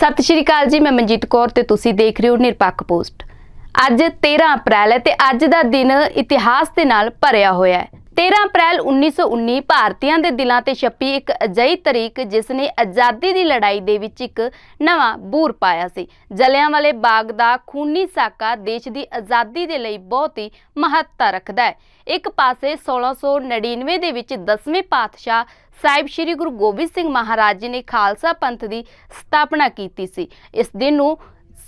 ਸਤਿ ਸ਼੍ਰੀ ਅਕਾਲ ਜੀ, ਮੈਂ ਮਨਜੀਤ ਕੌਰ ਤੇ ਤੁਸੀਂ ਦੇਖ ਰਹੇ ਹੋ ਨਿਰਪੱਖ ਪੋਸਟ। ਅੱਜ 13 ਅਪ੍ਰੈਲ ਹੈ ਤੇ ਅੱਜ ਦਾ ਦਿਨ ਇਤਿਹਾਸ ਦੇ ਨਾਲ ਭਰਿਆ ਹੋਇਆ ਹੈ। 13 ਅਪ੍ਰੈਲ 1919 ਭਾਰਤੀਆਂ ਦੇ ਦਿਲਾਂ ਤੇ ਛਪੀ ਇੱਕ ਅਜਿਹੀ ਤਰੀਕ ਜਿਸ ਨੇ ਆਜ਼ਾਦੀ ਦੀ ਲੜਾਈ ਦੇ ਵਿੱਚ ਇੱਕ ਨਵਾਂ ਬੂਰ ਪਾਇਆ ਸੀ। ਜਲਿਆਂਵਾਲੇ ਬਾਗ ਦਾ ਖੂਨੀ ਸਾਕਾ ਦੇਸ਼ ਦੀ ਆਜ਼ਾਦੀ ਦੇ ਲਈ ਬਹੁਤ ਹੀ ਮਹੱਤਤਾ ਰੱਖਦਾ ਹੈ। ਇੱਕ ਪਾਸੇ 1699 ਦੇ ਵਿੱਚ 10ਵੇਂ ਪਾਤਸ਼ਾਹ ਸਾਹਿਬ ਸ੍ਰੀ ਗੁਰੂ ਗੋਬਿੰਦ ਸਿੰਘ ਮਹਾਰਾਜ ਜੀ ਨੇ ਖਾਲਸਾ ਪੰਥ ਦੀ ਸਥਾਪਨਾ ਕੀਤੀ ਸੀ। ਇਸ ਦਿਨ ਨੂੰ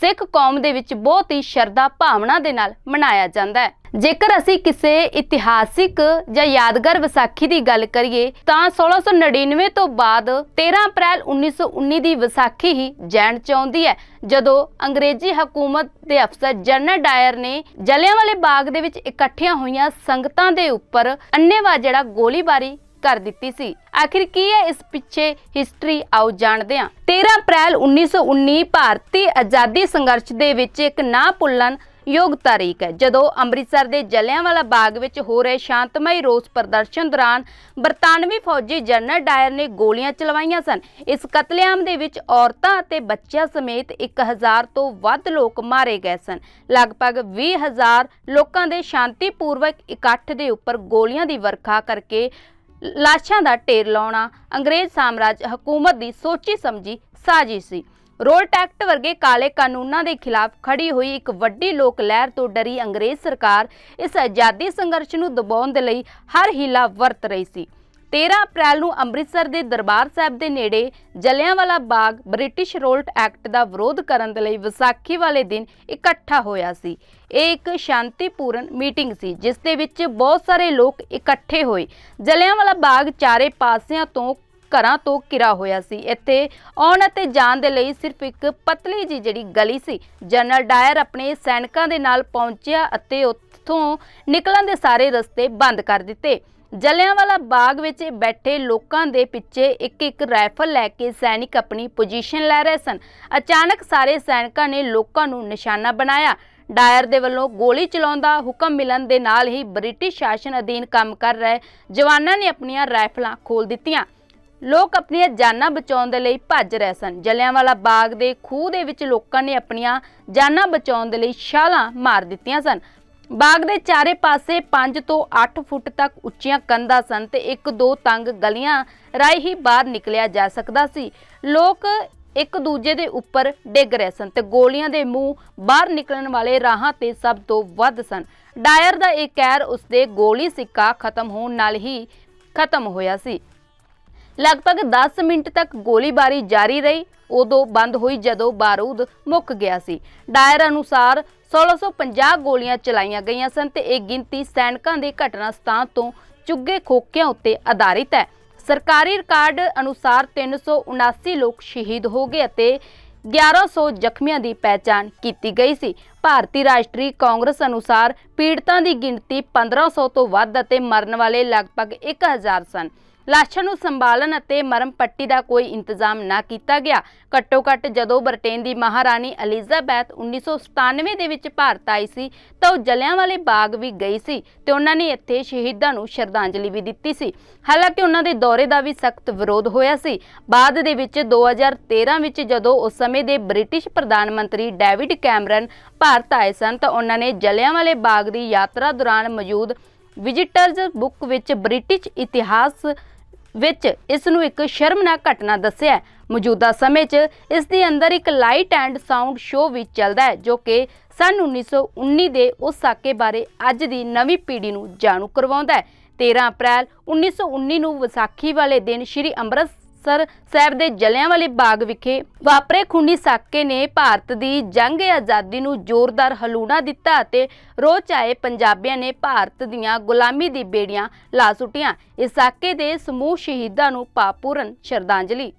ਸਿੱਖ ਕੌਮ ਦੇ ਵਿੱਚ ਬਹੁਤ ਹੀ ਸ਼ਰਧਾ ਭਾਵਨਾ ਦੇ ਨਾਲ ਮਨਾਇਆ ਜਾਂਦਾ ਹੈ। ਜੇਕਰ ਅਸੀਂ ਕਿਸੇ ਇਤਿਹਾਸਿਕ ਜਾਂ ਯਾਦਗਾਰ ਵਿਸਾਖੀ ਦੀ ਗੱਲ ਕਰੀਏ, ਤਾਂ 1699 ਤੋਂ ਬਾਅਦ 13 ਅਪ੍ਰੈਲ 1919 ਦੀ ਵਿਸਾਖੀ ਹੀ ਜੈਨ ਚ ਆਉਂਦੀ ਹੈ, ਜਦੋਂ ਅੰਗਰੇਜ਼ੀ ਹਕੂਮਤ ਦੇ ਅਫਸਰ ਜਨਰਲ ਡਾਇਰ ਨੇ ਜਲਿਆਂਵਾਲੇ ਬਾਗ ਦੇ ਵਿੱਚ ਇਕੱਠੀਆਂ ਹੋਈਆਂ ਸੰਗਤਾਂ ਦੇ ਉੱਪਰ ਅੰਨੇਵਾਹ ਜਿਹੜਾ ਗੋਲੀਬਾਰੀ ਕਰ ਦਿੱਤੀ ਸੀ। ਆਖਿਰ ਕੀ ਹੈ ਇਸ ਪਿੱਛੇ ਹਿਸਟਰੀ ਆਓ ਜਾਣਦੇ ਹਾਂ। 13 ਅਪ੍ਰੈਲ 1919 ਭਾਰਤੀ ਆਜ਼ਾਦੀ ਸੰਘਰਸ਼ ਦੇ ਵਿੱਚ ਇੱਕ ਨਾ ਭੁੱਲਣ ਯੋਗ ਤਾਰੀਖ ਹੈ। ਜਦੋਂ ਅੰਮ੍ਰਿਤਸਰ ਦੇ ਜਲਿਆਂਵਾਲਾ ਬਾਗ ਵਿੱਚ ਹੋ ਰਹੇ ਸ਼ਾਂਤਮਈ ਰੋਸ ਪ੍ਰਦਰਸ਼ਨ ਦੌਰਾਨ ਬਰਤਾਨਵੀ ਫੌਜੀ ਜਨਰਲ ਡਾਇਰ ਨੇ ਗੋਲੀਆਂ ਚਲਵਾਈਆਂ ਸਨ। ਇਸ ਕਤਲੇਆਮ ਦੇ ਵਿੱਚ ਔਰਤਾਂ ਅਤੇ ਬੱਚਿਆਂ ਸਮੇਤ 1000 ਤੋਂ ਵੱਧ ਲੋਕ ਮਾਰੇ ਗਏ ਸਨ। ਲਗਭਗ 20000 ਲੋਕਾਂ ਦੇ ਸ਼ਾਂਤੀਪੂਰਵਕ ਇਕੱਠ ਦੇ ਉੱਪਰ ਗੋਲੀਆਂ ਦੀ ਵਰਖਾ ਕਰਕੇ ਲਾਸ਼ਾਂ ਦਾ ਢੇਰ ਲਾਉਣਾ, ਅੰਗਰੇਜ਼ ਸਾਮਰਾਜ ਹਕੂਮਤ ਦੀ ਸੋਚੀ ਸਮਝੀ ਸਾਜ਼ਿਸ਼ ਸੀ। ਰੋਲ ਟੈਕਟ ਵਰਗੇ ਕਾਲੇ ਕਾਨੂੰਨਾਂ ਦੇ ਖਿਲਾਫ ਖੜੀ ਹੋਈ ਇੱਕ ਵੱਡੀ ਲੋਕ ਲਹਿਰ ਤੋਂ ਡਰੀ ਅੰਗਰੇਜ਼ ਸਰਕਾਰ ਇਸ ਆਜ਼ਾਦੀ ਸੰਘਰਸ਼ ਨੂੰ ਦਬਾਉਣ ਦੇ ਲਈ ਹਰ ਹੀਲਾ ਵਰਤ ਰਹੀ ਸੀ। 13 ਅਪ੍ਰੈਲ ਨੂੰ ਅੰਮ੍ਰਿਤਸਰ ਦੇ ਦਰਬਾਰ ਸਾਹਿਬ ਦੇ ਨੇੜੇ Jallianwala Bagh British Rowlatt Act ਦਾ ਵਿਰੋਧ ਕਰਨ ਦੇ ਲਈ ਵਿਸਾਖੀ ਵਾਲੇ ਦਿਨ ਇਕੱਠਾ ਹੋਇਆ ਸੀ। ਇਹ ਇੱਕ ਸ਼ਾਂਤੀਪੂਰਨ ਮੀਟਿੰਗ ਸੀ, ਜਿਸ ਦੇ ਵਿੱਚ ਬਹੁਤ ਸਾਰੇ ਲੋਕ ਇਕੱਠੇ ਹੋਏ। ਜਲਿਆਂਵਾਲਾ ਬਾਗ ਚਾਰੇ ਪਾਸਿਆਂ ਤੋਂ ਘਰਾਂ ਤੋਂ ਘਿਰਾ ਹੋਇਆ ਸੀ। ਇੱਥੇ ਆਉਣ ਅਤੇ ਜਾਣ ਦੇ ਲਈ ਸਿਰਫ ਇੱਕ ਪਤਲੀ ਜੀ ਜਿਹੜੀ ਗਲੀ ਸੀ, ਜਨਰਲ ਡਾਇਰ ਆਪਣੇ ਸੈਨਿਕਾਂ ਦੇ ਨਾਲ ਪਹੁੰਚਿਆ ਅਤੇ ਉੱਥੋਂ ਨਿਕਲਣ ਦੇ ਸਾਰੇ ਰਸਤੇ ਬੰਦ ਕਰ ਦਿੱਤੇ। ਜਲਿਆਂਵਾਲਾ ਬਾਗ ਵਿੱਚ ਬੈਠੇ ਲੋਕਾਂ ਦੇ ਪਿੱਛੇ ਇੱਕ ਇੱਕ ਰਾਈਫਲ ਲੈ ਕੇ ਸੈਨਿਕ ਆਪਣੀ ਪੋਜੀਸ਼ਨ ਲੈ ਰਹੇ ਸਨ। ਅਚਾਨਕ ਸਾਰੇ ਸੈਨਿਕਾਂ ਨੇ ਲੋਕਾਂ ਨੂੰ ਨਿਸ਼ਾਨਾ ਬਣਾਇਆ। ਡਾਇਰ ਦੇ ਵੱਲੋਂ ਗੋਲੀ ਚਲਾਉਣ ਦਾ ਹੁਕਮ ਮਿਲਣ ਦੇ ਨਾਲ ਹੀ ਬ੍ਰਿਟਿਸ਼ ਸ਼ਾਸਨ ਅਧੀਨ ਕੰਮ ਕਰ ਰਹੇ ਜਵਾਨਾਂ ਨੇ ਆਪਣੀਆਂ ਰਾਈਫਲਾਂ ਖੋਲ ਦਿੱਤੀਆਂ। ਲੋਕ ਆਪਣੀਆਂ ਜਾਨਾਂ ਬਚਾਉਣ ਦੇ ਲਈ ਭੱਜ ਰਹੇ ਸਨ। ਜਲਿਆਂਵਾਲਾ ਬਾਗ ਦੇ ਖੂਹ ਦੇ ਵਿੱਚ ਲੋਕਾਂ ਨੇ ਆਪਣੀਆਂ ਜਾਨਾਂ ਬਚਾਉਣ ਦੇ ਲਈ ਛਾਲਾਂ ਮਾਰ ਦਿੱਤੀਆਂ ਸਨ। ਬਾਗ ਦੇ ਚਾਰੇ ਪਾਸੇ 5 ਤੋਂ 8 ਫੁੱਟ ਤੱਕ ਉੱਚੀਆਂ ਕੰਧਾਂ ਸਨ ਤੇ ਇੱਕ ਦੋ ਤੰਗ ਗਲੀਆਂ ਰਾਹੀਂ ਹੀ ਬਾਹਰ ਨਿਕਲਿਆ ਜਾ ਸਕਦਾ ਸੀ। ਲੋਕ ਇੱਕ ਦੂਜੇ ਦੇ ਉੱਪਰ ਡਿੱਗ ਰਹੇ ਸਨ ਤੇ ਗੋਲੀਆਂ ਦੇ ਮੂੰਹ ਬਾਹਰ ਨਿਕਲਣ ਵਾਲੇ ਰਾਹਾਂ ਤੇ ਸਭ ਤੋਂ ਵੱਧ ਸਨ। ਡਾਇਰ ਦਾ ਇਹ ਕਹਿਰ ਉਸਦੇ ਗੋਲੀ ਸਿੱਕਾ ਖਤਮ ਹੋਣ ਨਾਲ ਹੀ ਖਤਮ ਹੋਇਆ ਸੀ। ਲਗਭਗ 10 ਮਿੰਟ ਤੱਕ ਗੋਲੀਬਾਰੀ ਜਾਰੀ ਰਹੀ, ਉਦੋਂ ਬੰਦ ਹੋਈ ਜਦੋਂ ਬਾਰੂਦ ਮੁੱਕ ਗਿਆ ਸੀ। ਡਾਇਰ ਅਨੁਸਾਰ 1650 ਗੋਲੀਆਂ ਚਲਾਈਆਂ ਗਈਆਂ ਸਨ ਤੇ ਇਹ ਗਿਣਤੀ ਸੈਨਿਕਾਂ ਦੇ ਘਟਨਾ ਸਥਾਨ ਤੋਂ ਚੁੱਗੇ ਖੋਕਿਆਂ ਉੱਤੇ ਆਧਾਰਿਤ ਹੈ। ਸਰਕਾਰੀ ਰਿਕਾਰਡ ਅਨੁਸਾਰ 379 ਲੋਕ ਸ਼ਹੀਦ ਹੋ ਗਏ ਅਤੇ 1100 ਜ਼ਖਮੀਆਂ ਦੀ ਪਹਿਚਾਣ ਕੀਤੀ ਗਈ ਸੀ। ਭਾਰਤੀ ਰਾਸ਼ਟਰੀ ਕਾਂਗਰਸ ਅਨੁਸਾਰ ਪੀੜਤਾਂ ਦੀ ਗਿਣਤੀ 1500 ਤੋਂ ਵੱਧ ਅਤੇ ਮਰਨ ਵਾਲੇ ਲਗਭਗ 1000 ਸਨ। ਲਾਸ਼ਾਂ ਨੂੰ ਸੰਭਾਲਣ ਅਤੇ ਮਰਮ ਪੱਟੀ ਦਾ ਕੋਈ ਇੰਤਜ਼ਾਮ ਨਾ ਕੀਤਾ ਗਿਆ। ਘੱਟੋ ਘੱਟ ਜਦੋਂ ਬ੍ਰਿਟੇਨ ਦੀ ਮਹਾਰਾਣੀ ਐਲਿਜ਼ਾਬੈਥ 1997 ਦੇ ਵਿੱਚ ਭਾਰਤ ਆਈ ਸੀ, ਤਾਂ ਉਹ ਜਲਿਆਂਵਾਲੇ ਬਾਗ ਵੀ ਗਈ ਸੀ ਤੇ ਉਹਨਾਂ ਨੇ ਇੱਥੇ ਸ਼ਹੀਦਾਂ ਨੂੰ ਸ਼ਰਧਾਂਜਲੀ ਵੀ ਦਿੱਤੀ ਸੀ। ਹਾਲਾਂਕਿ ਉਹਨਾਂ ਦੇ ਦੌਰੇ ਦਾ ਵੀ ਸਖਤ ਵਿਰੋਧ ਹੋਇਆ ਸੀ। ਬਾਅਦ ਦੇ ਵਿੱਚ 2013 ਵਿੱਚ ਜਦੋਂ ਉਸ ਸਮੇਂ ਦੇ ਬ੍ਰਿਟਿਸ਼ ਪ੍ਰਧਾਨ ਮੰਤਰੀ ਡੇਵਿਡ ਕੈਮਰਨ ਭਾਰਤ ਆਏ ਸਨ, ਤਾਂ ਉਹਨਾਂ ਨੇ ਜਲਿਆਂਵਾਲੇ ਬਾਗ ਦੀ ਯਾਤਰਾ ਦੌਰਾਨ ਮੌਜੂਦ ਵਿਜ਼ਿਟਰਜ਼ ਬੁੱਕ ਵਿੱਚ ਬ੍ਰਿਟਿਸ਼ ਇਤਿਹਾਸ ਵਿੱਚ ਇਸ ਨੂੰ ਇੱਕ ਸ਼ਰਮਨਾਕ ਘਟਨਾ ਦੱਸਿਆ ਮੌਜੂਦਾ ਸਮੇਂ 'ਚ ਇਸ ਦੇ ਅੰਦਰ ਇੱਕ ਲਾਈਟ ਐਂਡ ਸਾਊਂਡ ਸ਼ੋਅ ਵੀ ਚੱਲਦਾ ਹੈ, ਜੋ ਕਿ ਸਨ 1919 ਦੇ ਉਸ ਸਾਕੇ ਬਾਰੇ ਅੱਜ ਦੀ ਨਵੀਂ ਪੀੜ੍ਹੀ ਨੂੰ ਜਾਣੂ ਕਰਵਾਉਂਦਾ ਹੈ। 13 ਅਪ੍ਰੈਲ 1919 ਨੂੰ ਵਿਸਾਖੀ ਵਾਲੇ ਦਿਨ ਸ੍ਰੀ ਅੰਮ੍ਰਿਤਸਰ ਸਾਹਿਬ ਦੇ ਜਲਿਆਂਵਾਲੇ ਬਾਗ ਵਿਖੇ ਵਾਪਰੇ ਖੂਨੀ ਸਾਕੇ ਨੇ ਭਾਰਤ ਦੀ ਜੰਗ ਆਜ਼ਾਦੀ ਨੂੰ ਜ਼ੋਰਦਾਰ ਹਲੂਣਾ ਦਿੱਤਾ ਅਤੇ ਰੋਚ ਆਏ ਪੰਜਾਬੀਆਂ ਨੇ ਭਾਰਤ ਦੀਆਂ ਗੁਲਾਮੀ ਦੀ ਬੇੜੀਆਂ ਲਾ ਸੁੱਟੀਆਂ। ਇਸ ਸਾਕੇ ਦੇ ਸਮੂਹ ਸ਼ਹੀਦਾਂ ਨੂੰ ਪਾਪੂਰਨ ਸ਼ਰਧਾਂਜਲੀ।